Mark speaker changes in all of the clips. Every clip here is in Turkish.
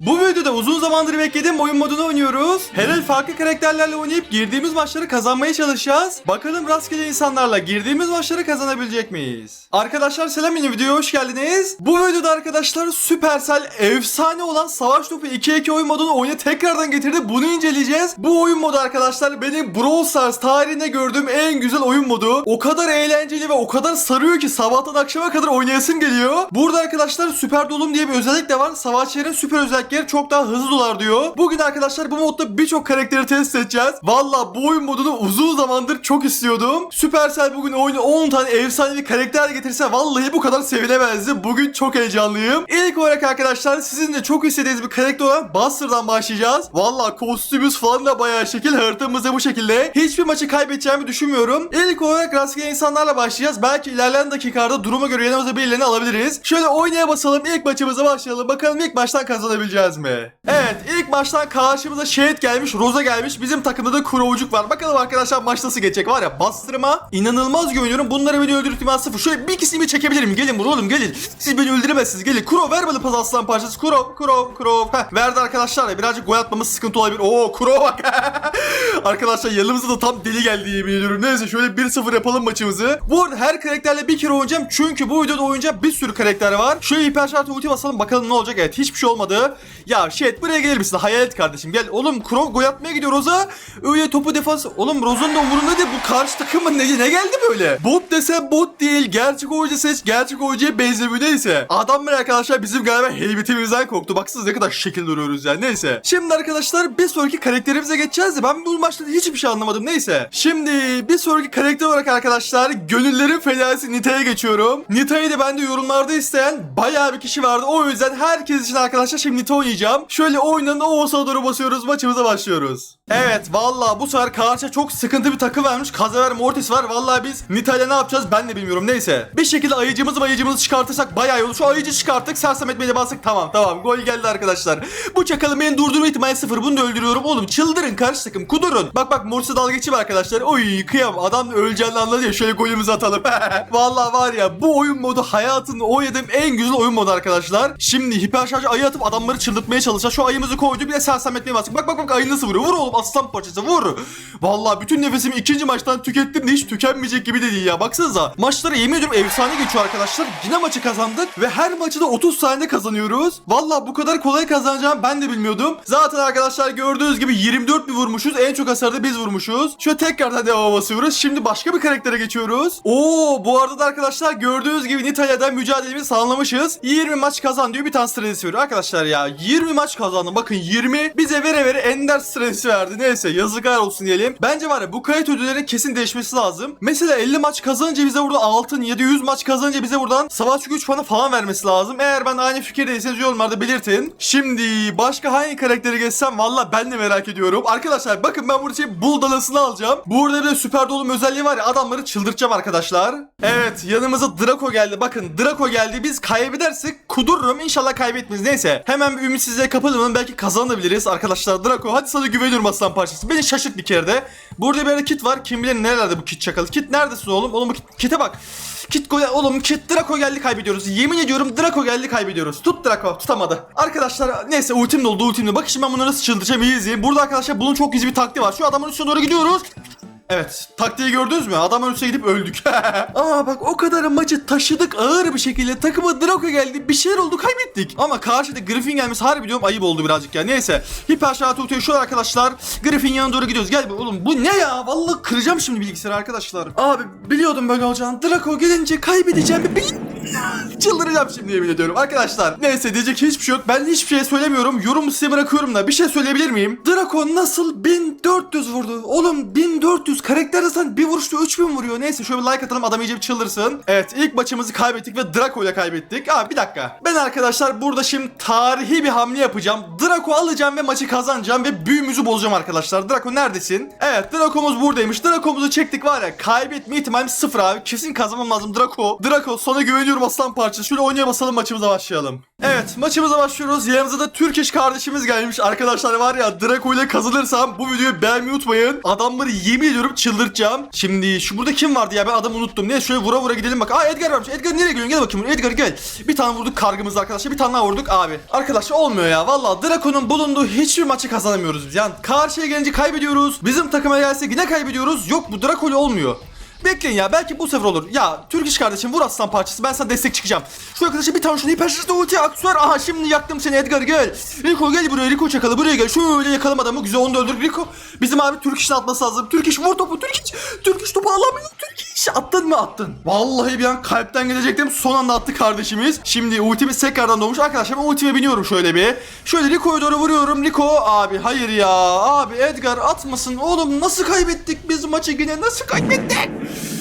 Speaker 1: Bu videoda uzun zamandır beklediğim oyun modunu oynuyoruz. Her farklı karakterlerle oynayıp girdiğimiz maçları kazanmaya çalışacağız. Bakalım rastgele insanlarla girdiğimiz maçları kazanabilecek miyiz? Arkadaşlar selam yeni videoya hoş geldiniz. Bu videoda arkadaşlar Supercell efsane olan Savaş Topu 2-2 oyun modunu oyuna tekrardan getirdi. Bunu inceleyeceğiz. Bu oyun modu arkadaşlar benim Brawl Stars tarihinde gördüğüm en güzel oyun modu. O kadar eğlenceli ve o kadar sarıyor ki sabahtan akşama kadar oynayasım geliyor. Burada arkadaşlar süper dolum diye bir özellik de var. Savaşçıların süper özellikleri çok daha hızlı dolar diyor. Bugün arkadaşlar bu modda birçok karakteri test edeceğiz. Valla bu oyun modunu uzun zamandır çok istiyordum. Supercell bugün oyuna 10 tane efsanevi karakter getirse vallahi bu kadar sevilemezdi. Bugün çok heyecanlıyım. İlk olarak arkadaşlar sizin de çok istediğiniz bir karakter olan Buster'dan başlayacağız. Valla kostümümüz falan da bayağı şekil haritamız da bu şekilde. Hiçbir maçı kaybedeceğimi düşünmüyorum. İlk olarak rastgele insanlarla başlayacağız. Belki ilerleyen dakikalarda duruma göre yanımıza birilerini alabiliriz. Şöyle oynaya basalım. İlk maçımıza başlayalım. Bakalım ilk baştan kazanabileceğiz mi? Evet ilk baştan karşımıza Shade gelmiş. Rosa gelmiş. Bizim takımda da Kurovcuk var. Bakalım arkadaşlar maç nasıl geçecek var ya. Bastırma. inanılmaz güveniyorum. Bunları beni öldürür ihtimal sıfır. Şöyle bir ikisini çekebilirim. Gelin buraya oğlum gelin. Siz beni öldüremezsiniz. Gelin. Kuro ver bana pas aslan parçası. Kuro, Kuro, Kuro. Heh, verdi arkadaşlar ya. Birazcık gol atmamız sıkıntı olabilir. Oo Kuro bak. arkadaşlar yanımıza da tam deli geldi yemin ediyorum. Neyse şöyle 1-0 yapalım maçımızı. Bu arada her karakterle bir kere oynayacağım. Çünkü bu videoda oynayacak bir sürü karakter var. Şöyle hiper şartı ulti basalım bakalım ne olacak. Evet hiçbir şey olmadı. Ya shit buraya gelir misin? Hayalet kardeşim gel. Oğlum Kuro gol atmaya gidiyor Roza. Öyle topu defans. Oğlum Roza'nın da umurunda değil. Bu karşı takımın ne, ne geldi böyle? Bot desem bot değil. Gerçek oyuncu seç. Gerçek oyuncuya benzemiyor neyse. Adamlar arkadaşlar bizim galiba heybetimizden korktu. Baksanız ne kadar şekil duruyoruz yani. Neyse. Şimdi arkadaşlar bir sonraki karakterimize geçeceğiz de ben bu maçta hiçbir şey anlamadım. Neyse. Şimdi bir sonraki karakter olarak arkadaşlar gönüllerin fedası Nita'ya geçiyorum. Nita'yı da bende yorumlarda isteyen bayağı bir kişi vardı. O yüzden herkes için arkadaşlar şimdi Nita oynayacağım. Şöyle oynanın o doğru basıyoruz. Maçımıza başlıyoruz. Evet valla bu sefer karşıya çok sıkıntı bir takım vermiş. Kazaver Mortis var. Valla biz Nita'yla ne yapacağız ben de bilmiyorum. Neyse. Bir şekilde ayıcımızı ayıcımızı çıkartırsak bayağı iyi olur. Şu ayıcı çıkarttık. Sersem etmeye bastık. Tamam tamam. Gol geldi arkadaşlar. Bu çakalın beni durdurma ihtimali sıfır. Bunu da öldürüyorum. Oğlum çıldırın karşı takım. Kudurun. Bak bak Mortis'e dalga geçeyim arkadaşlar. Oy kıyam. Adam öleceğini anladı ya. Şöyle golümüzü atalım. Valla var ya bu oyun modu hayatımda oynadığım en güzel oyun modu arkadaşlar. Şimdi hiper şarj ayı atıp adamları çıldırtmaya çalışacağız. Şu ayımızı koydu bir de sersem etmeye bastık. Bak bak bak ayı nasıl vuruyor. Vur oğlum aslan parçası vur. Valla bütün nefesimi ikinci maçtan tükettim de hiç tükenmeyecek gibi de değil ya. Baksanıza maçları yemin ediyorum efsane geçiyor arkadaşlar. Yine maçı kazandık ve her maçı da 30 saniyede kazanıyoruz. Valla bu kadar kolay kazanacağım ben de bilmiyordum. Zaten arkadaşlar gördüğünüz gibi 24 bir vurmuşuz. En çok hasarda biz vurmuşuz. Şöyle tekrardan devam basıyoruz. Şimdi başka bir karaktere geçiyoruz. Oo bu arada da arkadaşlar gördüğünüz gibi Nitalia'dan mücadelemizi sağlamışız. 20 maç kazan diyor bir tane stratejisi veriyor. Arkadaşlar ya 20 maç kazandım. Bakın 20 bize vere vere ender stratejisi verdi. Neyse yazıklar olsun diyelim. Bence var ya bu kayıt ödüllerinin kesin değişmesi lazım. Mesela 50 maç kazanınca bize burada altın 700 maç kazanınca bize buradan savaş güç puanı falan vermesi lazım. Eğer ben aynı fikirdeyseniz yorumlarda belirtin. Şimdi başka hangi karakteri geçsem valla ben de merak ediyorum. Arkadaşlar bakın ben burada şey bul dalasını alacağım. Burada bir de süper dolum özelliği var ya adamları çıldırtacağım arkadaşlar. Evet yanımıza Draco geldi. Bakın Draco geldi. Biz kaybedersek kudururum. İnşallah kaybetmeyiz. Neyse. Hemen bir ümitsizliğe kapılmayalım. Belki kazanabiliriz arkadaşlar. Draco hadi sana güveniyorum aslan parçası. Beni şaşırt bir kere de. Burada bir kit var. Kim bilir nerelerde bu kit çakalı. Kit neredesin oğlum? Oğlum bu kit, kite bak. Kit go oğlum kit Draco geldi kaybediyoruz. Yemin ediyorum Draco geldi kaybediyoruz. Tut Draco tutamadı. Arkadaşlar neyse ultim doldu ultim doldu. Bak şimdi ben bunları nasıl çıldıracağım iyi izleyin. Burada arkadaşlar bunun çok gizli bir taktiği var. Şu adamın üstüne doğru gidiyoruz. Evet taktiği gördünüz mü? Adamın üstüne gidip öldük. Aa bak o kadar maçı taşıdık ağır bir şekilde. Takıma Draco geldi bir şeyler oldu kaybettik. Ama karşıda Griffin gelmesi harbi diyorum ayıp oldu birazcık ya. Neyse. Hiper şartı utuyor şu arkadaşlar. Griffin yanına doğru gidiyoruz. Gel oğlum bu ne ya? Vallahi kıracağım şimdi bilgisayarı arkadaşlar. Abi biliyordum böyle olacağını. Draco gelince kaybedeceğim. Bir Çıldıracağım şimdi yemin ediyorum arkadaşlar. Neyse diyecek hiçbir şey yok. Ben hiçbir şey söylemiyorum. Yorum size bırakıyorum da bir şey söyleyebilir miyim? Draco nasıl 1400 vurdu? Oğlum 1400 karakter zaten bir vuruşta 3000 vuruyor. Neyse şöyle bir like atalım adam iyice bir çıldırsın. Evet ilk maçımızı kaybettik ve Draco ile kaybettik. Aa bir dakika. Ben arkadaşlar burada şimdi tarihi bir hamle yapacağım. Draco alacağım ve maçı kazanacağım ve büyümüzü bozacağım arkadaşlar. Draco neredesin? Evet Draco'muz buradaymış. Draco'muzu çektik var ya kaybetme ihtimalim sıfır abi. Kesin kazanmam lazım Draco. Draco sana güveniyorum aslan parçası. Şöyle oynaya basalım maçımıza başlayalım. Evet maçımıza başlıyoruz. Yanımıza da Türk iş kardeşimiz gelmiş. Arkadaşlar var ya Draco ile kazanırsam bu videoyu beğenmeyi unutmayın. Adamları yemin ediyorum çıldırtacağım. Şimdi şu burada kim vardı ya ben adamı unuttum. Ne şöyle vura vura gidelim bak. Aa Edgar varmış. Edgar nereye geliyorsun? Gel bakayım. Edgar gel. Bir tane vurduk kargımızı arkadaşlar. Bir tane daha vurduk abi. Arkadaşlar olmuyor ya. Valla Draco'nun bulunduğu hiçbir maçı kazanamıyoruz biz. Yani karşıya gelince kaybediyoruz. Bizim takıma gelse yine kaybediyoruz. Yok bu Draco ile olmuyor. Bekleyin ya belki bu sefer olur. Ya Türk iş kardeşim vur aslan parçası ben sana destek çıkacağım. Şu arkadaşa bir tane şunu hiperşişte ulti aksuar. Aha şimdi yaktım seni Edgar gel. Rico gel buraya Rico çakalı buraya gel. Şöyle yakalım adamı güzel onu da öldür Rico. Bizim abi Türk işin atması lazım. Türk iş vur topu Türk iş. Türk iş topu alamıyor Türk iş. Attın mı attın. Vallahi bir an kalpten gelecektim son anda attı kardeşimiz. Şimdi ultimiz tekrardan doğmuş. Arkadaşlar ben ultime biniyorum şöyle bir. Şöyle Rico'ya doğru vuruyorum. Rico abi hayır ya. Abi Edgar atmasın. Oğlum nasıl kaybettik biz maçı yine nasıl kaybettik? Yeah.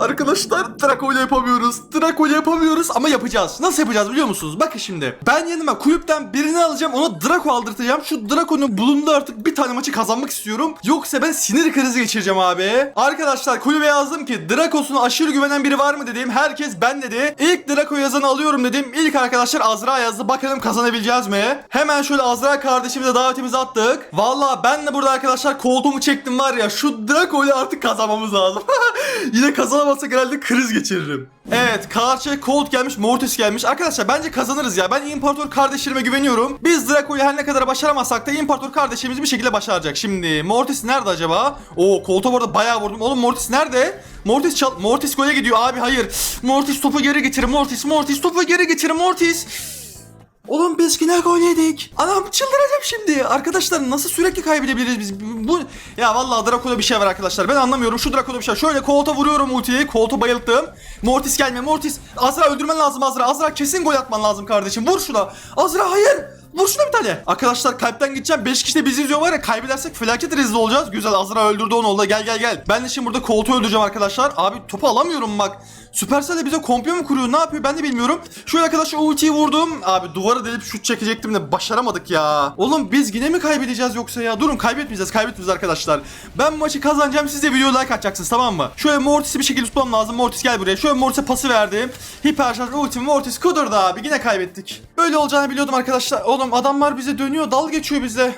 Speaker 1: Arkadaşlar Draco ile yapamıyoruz. Draco ile yapamıyoruz ama yapacağız. Nasıl yapacağız biliyor musunuz? Bakın şimdi. Ben yanıma kulüpten birini alacağım. Ona Draco aldırtacağım. Şu Draco'nun bulunduğu artık bir tane maçı kazanmak istiyorum. Yoksa ben sinir krizi geçireceğim abi. Arkadaşlar kulübe yazdım ki Draco'suna aşırı güvenen biri var mı dedim. Herkes ben dedi. İlk Draco yazanı alıyorum dedim. İlk arkadaşlar Azra yazdı. Bakalım kazanabileceğiz mi? Hemen şöyle Azra kardeşimize davetimizi attık. Valla ben de burada arkadaşlar koltuğumu çektim var ya. Şu Draco ile artık kazanmamız lazım. Yine kazanamazsak herhalde kriz geçiririm. Evet karşıya Colt gelmiş Mortis gelmiş. Arkadaşlar bence kazanırız ya. Ben İmparator kardeşlerime güveniyorum. Biz Draco'yu her ne kadar başaramazsak da İmparator kardeşimiz bir şekilde başaracak. Şimdi Mortis nerede acaba? Oo Colt'a bu arada bayağı vurdum. Oğlum Mortis nerede? Mortis çal Mortis gole gidiyor abi hayır. Mortis topu geri getir Mortis. Mortis topu geri getir Mortis. Oğlum biz yine gol yedik. Anam çıldıracağım şimdi. Arkadaşlar nasıl sürekli kaybedebiliriz biz? Bu ya vallahi Draco'da bir şey var arkadaşlar. Ben anlamıyorum. Şu Draco'da bir şey. var. Şöyle Colt'a vuruyorum ultiyi. Colt'u bayılttım. Mortis gelme. Mortis. Azra öldürmen lazım Azra. Azra kesin gol atman lazım kardeşim. Vur şuna. Azra hayır. Vur şuna bir tane. Arkadaşlar kalpten gideceğim. 5 kişi de bizi izliyor var ya. Kaybedersek felaket rezil olacağız. Güzel Azra öldürdü onu oldu. Gel gel gel. Ben de şimdi burada Colt'u öldüreceğim arkadaşlar. Abi topu alamıyorum bak. Supercell de bize komplo mu kuruyor? Ne yapıyor? Ben de bilmiyorum. Şöyle arkadaşlar ultiyi vurdum. Abi duvara delip şut çekecektim de başaramadık ya. Oğlum biz yine mi kaybedeceğiz yoksa ya? Durun kaybetmeyeceğiz. Kaybetmeyeceğiz arkadaşlar. Ben maçı kazanacağım. Siz de video like atacaksınız tamam mı? Şöyle Mortis'i bir şekilde tutmam lazım. Mortis gel buraya. Şöyle Mortis'e pası verdim. Hiper şarj ultimi Mortis kudurdu abi. Yine kaybettik. Böyle olacağını biliyordum arkadaşlar. Oğlum adamlar bize dönüyor. Dal geçiyor bize.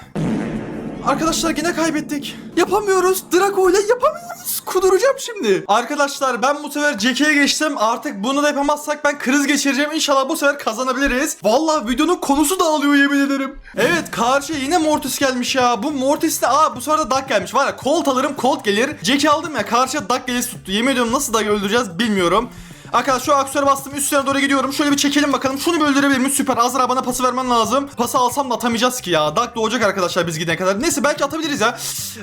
Speaker 1: Arkadaşlar yine kaybettik. Yapamıyoruz. Draco ile yapamıyoruz. Kuduracağım şimdi. Arkadaşlar ben bu sefer Jack'e geçtim. Artık bunu da yapamazsak ben kriz geçireceğim. İnşallah bu sefer kazanabiliriz. Vallahi videonun konusu dağılıyor yemin ederim. Evet karşıya yine Mortis gelmiş ya. Bu Mortis de aa bu sefer de Duck gelmiş. Var ya Colt alırım Colt gelir. Jack'i aldım ya karşıya Duck gelesi tuttu. Yemin ediyorum nasıl Duck'ı öldüreceğiz bilmiyorum. Arkadaşlar şu aksiyona bastım üstüne doğru gidiyorum. Şöyle bir çekelim bakalım. Şunu bir öldürebilir miyiz? Süper. Azra bana pası vermen lazım. Pası alsam da atamayacağız ki ya. Dark doğacak arkadaşlar biz gidene kadar. Neyse belki atabiliriz ya.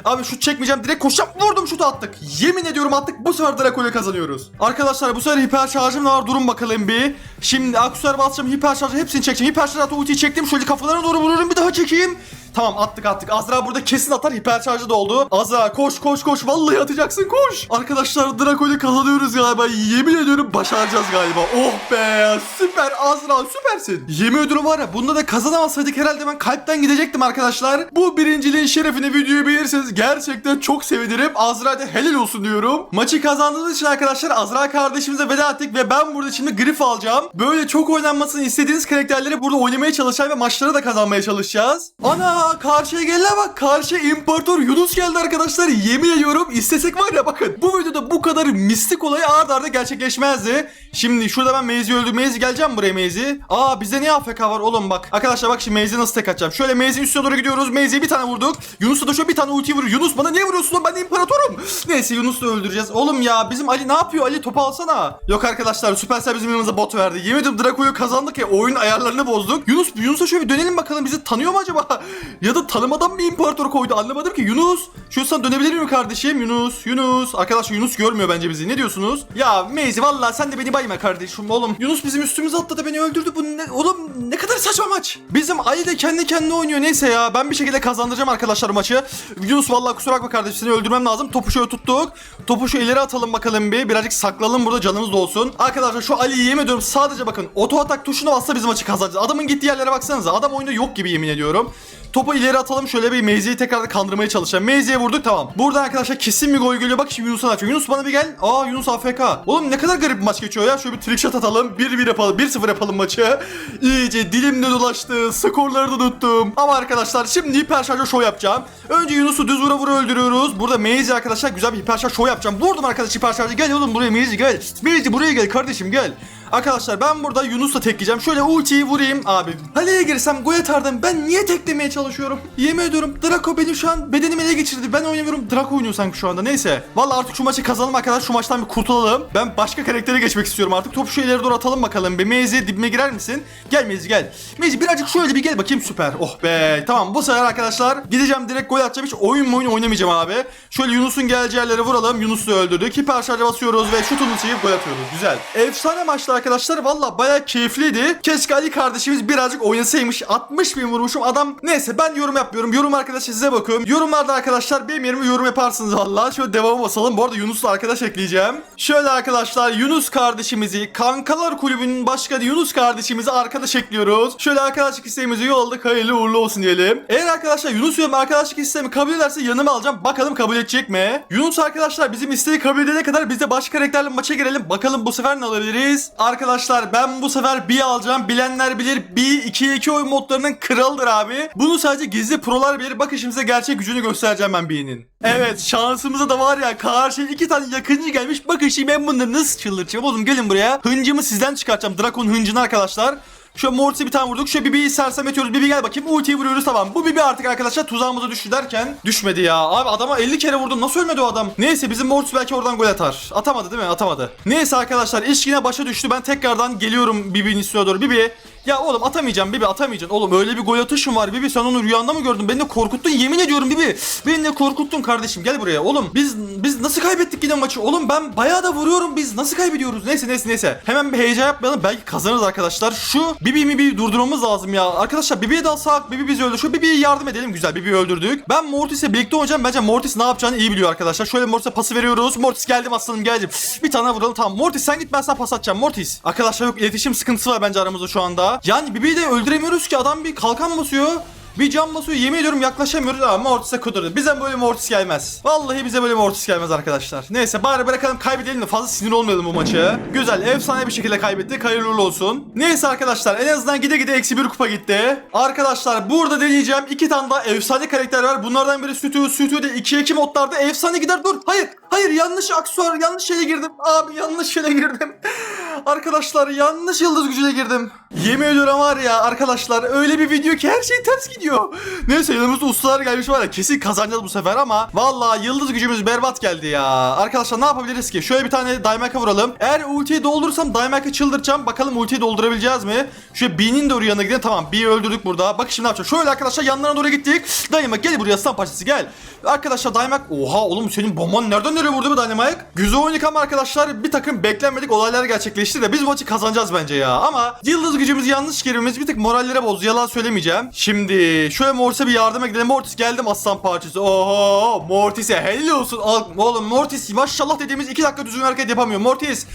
Speaker 1: Abi şut çekmeyeceğim. Direkt koşacağım. Vurdum şutu attık. Yemin ediyorum attık. Bu sefer Draco'yu kazanıyoruz. Arkadaşlar bu sefer hiper şarjım var. Durun bakalım bir. Şimdi aksiyona basacağım. Hiper şarjı hepsini çekeceğim. Hiper şarjı ultiyi çektim. Şöyle kafalarına doğru vururum. Bir daha çekeyim. Tamam attık attık. Azra burada kesin atar. Hiper şarjı da. Azra koş koş koş. Vallahi atacaksın koş. Arkadaşlar Draco'yu kazanıyoruz galiba. Yemin ediyorum başaracağız galiba. Oh be süper Azra süpersin. Yemin ediyorum var ya bunda da kazanamazsaydık herhalde ben kalpten gidecektim arkadaşlar. Bu birinciliğin şerefine videoyu beğenirseniz gerçekten çok sevinirim. Azra da helal olsun diyorum. Maçı kazandığınız için arkadaşlar Azra kardeşimize veda ettik ve ben burada şimdi grif alacağım. Böyle çok oynanmasını istediğiniz karakterleri burada oynamaya çalışacağım ve maçları da kazanmaya çalışacağız. Ana karşıya gelene bak. Karşıya İmparator Yunus geldi arkadaşlar. Yemin ediyorum istesek var ya bakın. Bu videoda bu kadar mistik olayı ard arda gerçekleşmezdi. Şimdi şurada ben Maze'i öldür. Maze geleceğim buraya Maze'i. Aa bizde niye AFK var oğlum bak. Arkadaşlar bak şimdi Maze'i nasıl tek atacağım. Şöyle Maze'in üstüne doğru gidiyoruz. Maze'ye bir tane vurduk. Yunus'a da şöyle bir tane ulti vuruyor. Yunus bana niye vuruyorsun lan ben de imparatorum. Neyse Yunus'u öldüreceğiz. Oğlum ya bizim Ali ne yapıyor? Ali topu alsana. Yok arkadaşlar Supercell bizim yanımıza bot verdi. Yemin ediyorum Draco'yu kazandık ya oyun ayarlarını bozduk. Yunus Yunus'a şöyle bir dönelim bakalım bizi tanıyor mu acaba? Ya da tanımadan mı imparator koydu anlamadım ki. Yunus şu sen dönebilir miyim kardeşim? Yunus Yunus. Arkadaşlar Yunus görmüyor bence bizi. Ne diyorsunuz? Ya Maze valla sen de beni bayma kardeşim oğlum. Yunus bizim üstümüze atladı beni öldürdü. Bu ne? Oğlum ne kadar saçma maç. Bizim Ali de kendi kendine oynuyor neyse ya. Ben bir şekilde kazandıracağım arkadaşlar maçı. Yunus vallahi kusura bakma kardeşim seni öldürmem lazım. Topu şöyle tuttuk. Topu şu ileri atalım bakalım bir. Birazcık saklalım burada canımız da olsun. Arkadaşlar şu Ali'yi yemin ediyorum sadece bakın. Oto atak tuşuna bassa biz maçı kazanacağız. Adamın gittiği yerlere baksanıza. Adam oyunda yok gibi yemin ediyorum. Topu ileri atalım şöyle bir Meyzi'yi tekrar kandırmaya çalışalım. Meyzi'ye vurduk tamam. Buradan arkadaşlar kesin bir gol geliyor. Bak şimdi Yunus'a açıyor. Yunus bana bir gel. Aa Yunus AFK. Oğlum ne kadar garip bir maç geçiyor ya. Şöyle bir trick shot atalım. 1-1 yapalım. 1-0 yapalım maçı. İyice dilimde dolaştı. Skorları da unuttum. Ama arkadaşlar şimdi hiper şarjı show yapacağım. Önce Yunus'u düz vura vura öldürüyoruz. Burada Meyzi arkadaşlar güzel bir hiper şarj show yapacağım. Vurdum arkadaş hiper şarjı. Gel oğlum buraya Meyzi gel. Meyzi buraya gel kardeşim gel. Arkadaşlar ben burada Yunus'la tekleyeceğim. Şöyle ultiyi vurayım abi. Kaleye girsem gol atardım. Ben niye teklemeye çalışıyorum? Yemin ediyorum Draco beni şu an bedenimi ele geçirdi. Ben oynamıyorum. Draco oynuyor sanki şu anda. Neyse. Vallahi artık şu maçı kazanalım arkadaşlar. Şu maçtan bir kurtulalım. Ben başka karaktere geçmek istiyorum artık. Topu şu ileri doğru atalım bakalım. Bir Mezi dibime girer misin? Gel Mezi gel. Mezi birazcık şöyle bir gel bakayım süper. Oh be. Tamam bu sefer arkadaşlar gideceğim direkt gol atacağım. Hiç oyun oyun oynamayacağım abi. Şöyle Yunus'un geleceği yerlere vuralım. Yunus'u öldürdük. Hiper şarja basıyoruz ve şutunu çekip gol atıyoruz. Güzel. Efsane maçtı arkadaşlar. Valla bayağı keyifliydi. Keşke Ali kardeşimiz birazcık oynasaymış. 60 bin vurmuşum. Adam neyse ben yorum yapmıyorum. Yorum arkadaşlar size bakıyorum. Yorumlarda arkadaşlar benim yerime yorum yaparsınız valla. Şöyle devamı basalım. Bu arada Yunus'la arkadaş ekleyeceğim. Şöyle arkadaşlar Yunus kardeşimizi Kankalar Kulübü'nün başkanı Yunus kardeşimizi arkadaş ekliyoruz. Şöyle arkadaşlık isteğimizi yolladık. Hayırlı uğurlu olsun diyelim. Eğer arkadaşlar Yunus benim arkadaşlık isteğimi kabul ederse yanıma alacağım. Bakalım kabul edecek mi? Yunus arkadaşlar bizim isteği kabul edene kadar biz de başka karakterle maça girelim. Bakalım bu sefer ne alabiliriz? Arkadaşlar ben bu sefer B alacağım. Bilenler bilir B 2-2 oyun modlarının kralıdır abi. Bunu sadece gizli prolar bilir. Bakın şimdi size gerçek gücünü göstereceğim ben B'nin. Evet şansımıza da var ya karşıya iki tane yakıncı gelmiş. Bakın şimdi ben bunları nasıl çıldırtacağım. Oğlum gelin buraya. Hıncımı sizden çıkartacağım. Drakon hıncını arkadaşlar. Şöyle Mortis'e bir tane vurduk. Şöyle Bibi'yi sersem ediyoruz. Bibi gel bakayım. Ultiyi vuruyoruz tamam. Bu Bibi artık arkadaşlar tuzağımıza düştü derken düşmedi ya. Abi adama 50 kere vurdum. Nasıl ölmedi o adam? Neyse bizim Mortis belki oradan gol atar. Atamadı değil mi? Atamadı. Neyse arkadaşlar iş yine başa düştü. Ben tekrardan geliyorum Bibi'nin üstüne doğru. Bibi ya oğlum atamayacağım Bibi atamayacaksın. Oğlum öyle bir gol atışın var Bibi sen onu rüyanda mı gördün? Beni de korkuttun yemin ediyorum Bibi. Beni de korkuttun kardeşim gel buraya. Oğlum biz biz nasıl kaybettik yine maçı? Oğlum ben bayağı da vuruyorum biz nasıl kaybediyoruz? Neyse neyse neyse. Hemen bir heyecan yapmayalım belki kazanırız arkadaşlar. Şu Bibi mi bir durdurmamız lazım ya. Arkadaşlar Bibi'ye dalsak Bibi bizi öldür. Şu Bibi'ye yardım edelim güzel Bibi'yi öldürdük. Ben Mortis'le birlikte oynayacağım. Bence Mortis ne yapacağını iyi biliyor arkadaşlar. Şöyle Mortis'e pası veriyoruz. Mortis geldim aslanım geldim. Bir tane vuralım tamam. Mortis sen git ben sana pas atacağım. Mortis. Arkadaşlar yok iletişim sıkıntısı var bence aramızda şu anda. Yani Bibi'yi de öldüremiyoruz ki adam bir kalkan basıyor. Bir cam basıyor yemin ediyorum yaklaşamıyoruz ama Mortis'e kudurdu. Bize böyle Mortis gelmez. Vallahi bize böyle Mortis gelmez arkadaşlar. Neyse bari bırakalım kaybedelim de fazla sinir olmayalım bu maçı. Güzel efsane bir şekilde kaybettik. Hayırlı olsun. Neyse arkadaşlar en azından gide gide eksi bir kupa gitti. Arkadaşlar burada deneyeceğim iki tane daha efsane karakter var. Bunlardan biri Sütü. Sütü de 2-2 modlarda efsane gider. Dur hayır hayır yanlış aksuar yanlış şeye girdim. Abi yanlış şeye girdim. Arkadaşlar yanlış yıldız gücüne girdim. Yemin ediyorum var ya arkadaşlar öyle bir video ki her şey ters gidiyor. Neyse yanımızda ustalar gelmiş var ya kesin kazanacağız bu sefer ama vallahi yıldız gücümüz berbat geldi ya. Arkadaşlar ne yapabiliriz ki? Şöyle bir tane Daimak'a vuralım. Eğer ultiyi doldurursam Daimak'ı çıldırtacağım. Bakalım ultiyi doldurabileceğiz mi? Şöyle B'nin oraya yanına gidelim. Tamam B'yi öldürdük burada. Bak şimdi ne yapacağız? Şöyle arkadaşlar yanlarına doğru gittik. Daimak gel buraya aslan parçası gel. Arkadaşlar Daimak oha oğlum senin bomban nereden nereye vurdu bu Daimak? Güzel oynadık ama arkadaşlar bir takım beklenmedik olaylar gerçekleşti de biz maçı kazanacağız bence ya. Ama yıldız gücümüz yanlış girmemiz bir tık morallere bozdu. Yalan söylemeyeceğim. Şimdi şöyle Mortis'e bir yardıma gidelim. Mortis geldim aslan parçası. Oho Mortis'e helal olsun. Oğlum Mortis maşallah dediğimiz 2 dakika düzgün hareket yapamıyor. Mortis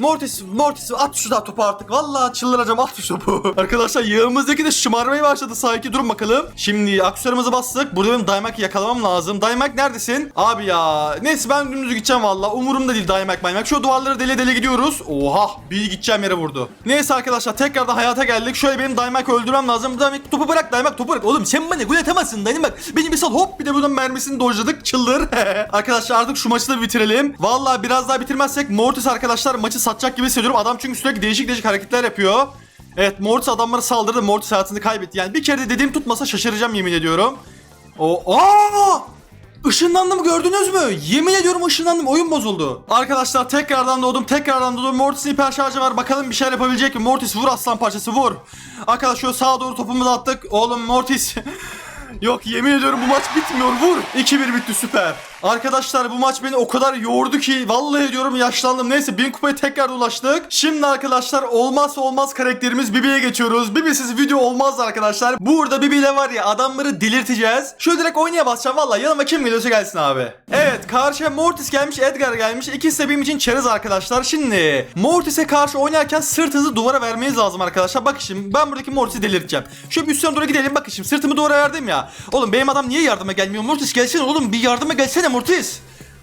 Speaker 1: Mortis, Mortis at şu da topu artık. Vallahi çıldıracağım at şu topu. Arkadaşlar yağımızdaki de şımarmaya başladı sanki. Durun bakalım. Şimdi aksiyonumuzu bastık. Burada benim Daimak'ı yakalamam lazım. Daimak neredesin? Abi ya. Neyse ben dümdüz gideceğim valla. Umurumda değil Daimak Daimak. Şu duvarları dele dele gidiyoruz. Oha. Bir gideceğim yere vurdu. Neyse arkadaşlar tekrardan hayata geldik. Şöyle benim Daimak'ı öldürmem lazım. Daimak topu bırak Daimak topu bırak. Oğlum sen bana gol atamazsın Daimak. Beni bir sal hop bir de bunun mermisini dojladık. Çıldır. arkadaşlar artık şu maçı da bitirelim. Valla biraz daha bitirmezsek Mortis arkadaşlar maçı satacak gibi hissediyorum. Adam çünkü sürekli değişik değişik hareketler yapıyor. Evet Mortis adamlara saldırdı. Mortis hayatını kaybetti. Yani bir kere de dediğim tutmasa şaşıracağım yemin ediyorum. O aa! Işınlandım gördünüz mü? Yemin ediyorum ışınlandım. Oyun bozuldu. Arkadaşlar tekrardan doğdum. Tekrardan doğdum. Mortis'in hiper şarjı var. Bakalım bir şeyler yapabilecek mi? Mortis vur aslan parçası vur. Arkadaşlar sağa doğru topumuzu attık. Oğlum Mortis. Yok yemin ediyorum bu maç bitmiyor. Vur. 2-1 bitti süper. Arkadaşlar bu maç beni o kadar yoğurdu ki vallahi diyorum yaşlandım. Neyse 1000 kupaya tekrar ulaştık. Şimdi arkadaşlar olmazsa olmaz karakterimiz Bibi'ye geçiyoruz. Bibi'siz video olmaz arkadaşlar. Burada Bibi ile var ya adamları delirteceğiz. Şöyle direkt oynaya basacağım vallahi yanıma kim geliyorsa gelsin abi. Evet karşıya Mortis gelmiş Edgar gelmiş. İkisi de benim için çerez arkadaşlar. Şimdi Mortis'e karşı oynarken sırtınızı duvara vermeniz lazım arkadaşlar. Bakın şimdi ben buradaki Mortis'i delirteceğim. Şöyle bir üstten doğru gidelim bakın şimdi sırtımı duvara verdim ya. Oğlum benim adam niye yardıma gelmiyor? Mortis gelsene oğlum bir yardıma gelsene Mortis.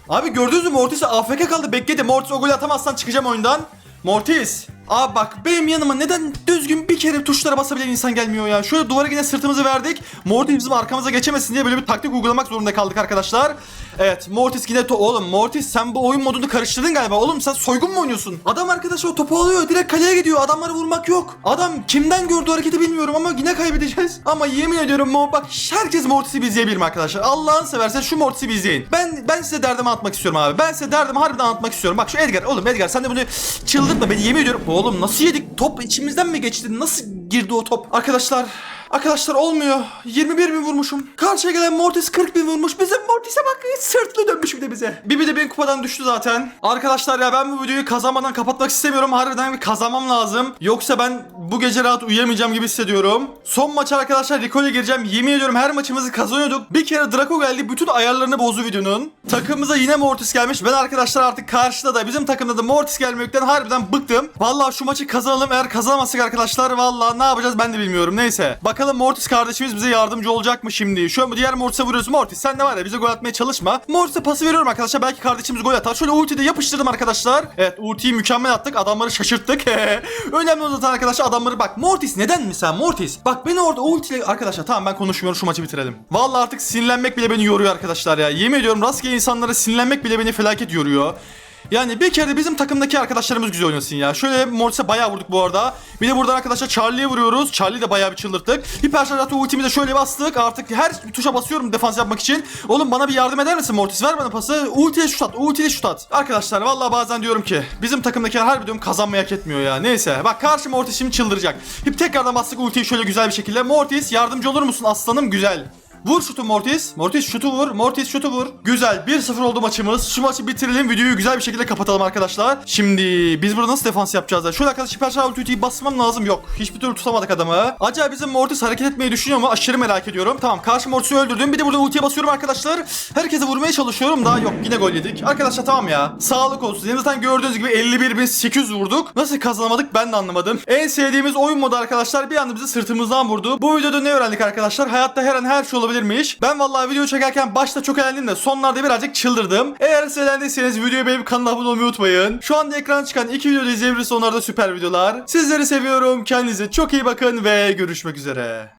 Speaker 1: Abi gördünüz mü Mortis AFK kaldı bekledi. Mortis o golü atamazsan çıkacağım oyundan. Mortis. Abi bak benim yanıma neden düzgün bir kere tuşlara basabilen insan gelmiyor ya. Şöyle duvara yine sırtımızı verdik. Mortis bizim arkamıza geçemesin diye böyle bir taktik uygulamak zorunda kaldık arkadaşlar. Evet Mortis yine to oğlum Mortis sen bu oyun modunu karıştırdın galiba. Oğlum sen soygun mu oynuyorsun? Adam arkadaşı o topu alıyor direkt kaleye gidiyor. Adamları vurmak yok. Adam kimden gördü hareketi bilmiyorum ama yine kaybedeceğiz. Ama yemin ediyorum Mo bak herkes Mortis'i bir izleyebilir mi arkadaşlar? Allah'ını seversen şu Mortis'i bir izleyin. Ben ben size derdimi anlatmak istiyorum abi. Ben size derdimi harbiden anlatmak istiyorum. Bak şu Edgar oğlum Edgar sen de bunu çıldırtma beni yemin ediyorum. Oğlum nasıl yedik? Top içimizden mi geçti? Nasıl girdi o top? Arkadaşlar Arkadaşlar olmuyor. 21 bin vurmuşum. Karşıya gelen Mortis 40 bin vurmuş. Bizim Mortis'e bak sırtlı dönmüş bir de bize. Bibi de benim kupadan düştü zaten. Arkadaşlar ya ben bu videoyu kazanmadan kapatmak istemiyorum. Harbiden bir kazanmam lazım. Yoksa ben bu gece rahat uyuyamayacağım gibi hissediyorum. Son maç arkadaşlar Rico'ya gireceğim. Yemin ediyorum her maçımızı kazanıyorduk. Bir kere Draco geldi. Bütün ayarlarını bozdu videonun. Takımımıza yine Mortis gelmiş. Ben arkadaşlar artık karşıda da bizim takımda da Mortis gelmekten harbiden bıktım. Vallahi şu maçı kazanalım. Eğer kazanamazsak arkadaşlar vallahi ne yapacağız ben de bilmiyorum. Neyse. Bakalım Mortis kardeşimiz bize yardımcı olacak mı şimdi? An diğer Mortis'e vuruyoruz. Mortis sen de var ya bize gol atmaya çalışma. Mortis'e pası veriyorum arkadaşlar. Belki kardeşimiz gol atar. Şöyle ultiyi de yapıştırdım arkadaşlar. Evet ultiyi mükemmel attık. Adamları şaşırttık. Önemli olan zaten arkadaşlar adamları bak. Mortis neden mi sen Mortis? Bak beni orada ultiyle arkadaşlar tamam ben konuşmuyorum şu maçı bitirelim. Vallahi artık sinirlenmek bile beni yoruyor arkadaşlar ya. Yemin ediyorum rastgele insanlara sinirlenmek bile beni felaket yoruyor. Yani bir kere de bizim takımdaki arkadaşlarımız güzel oynasın ya. Şöyle Mortis'e bayağı vurduk bu arada. Bir de buradan arkadaşlar Charlie'ye vuruyoruz. Charlie de bayağı bir çıldırttık. Hiper şarjatı ultimize şöyle bastık. Artık her tuşa basıyorum defans yapmak için. Oğlum bana bir yardım eder misin Mortis? Ver bana pası. Ultiyle şut at. Ultiyle şut at. Arkadaşlar vallahi bazen diyorum ki bizim takımdakiler harbi diyorum kazanmayı hak etmiyor ya. Neyse bak karşı Mortis şimdi çıldıracak. Hep tekrardan bastık ultiyi şöyle güzel bir şekilde. Mortis yardımcı olur musun aslanım? Güzel. Vur şutu Mortis. Mortis şutu vur. Mortis şutu vur. Güzel. 1-0 oldu maçımız. Şu maçı bitirelim. Videoyu güzel bir şekilde kapatalım arkadaşlar. Şimdi biz burada nasıl defans yapacağız ya? Şöyle arkadaşlar hiper şarj ultiyi basmam lazım. Yok. Hiçbir türlü tutamadık adamı. Acaba bizim Mortis hareket etmeyi düşünüyor mu? Aşırı merak ediyorum. Tamam. Karşı Mortis'i öldürdüm. Bir de burada ultiye basıyorum arkadaşlar. Herkese vurmaya çalışıyorum. Daha yok. Yine gol yedik. Arkadaşlar tamam ya. Sağlık olsun. Yani zaten gördüğünüz gibi 51.800 vurduk. Nasıl kazanamadık ben de anlamadım. En sevdiğimiz oyun modu arkadaşlar bir anda bizi sırtımızdan vurdu. Bu videoda ne öğrendik arkadaşlar? Hayatta her an her şey olabilirmiş. Ben vallahi video çekerken başta çok eğlendim de sonlarda birazcık çıldırdım. Eğer siz eğlendiyseniz videoyu beğenip kanala abone olmayı unutmayın. Şu anda ekran çıkan iki videoda izleyebilirsiniz. Onlar da süper videolar. Sizleri seviyorum. Kendinize çok iyi bakın ve görüşmek üzere.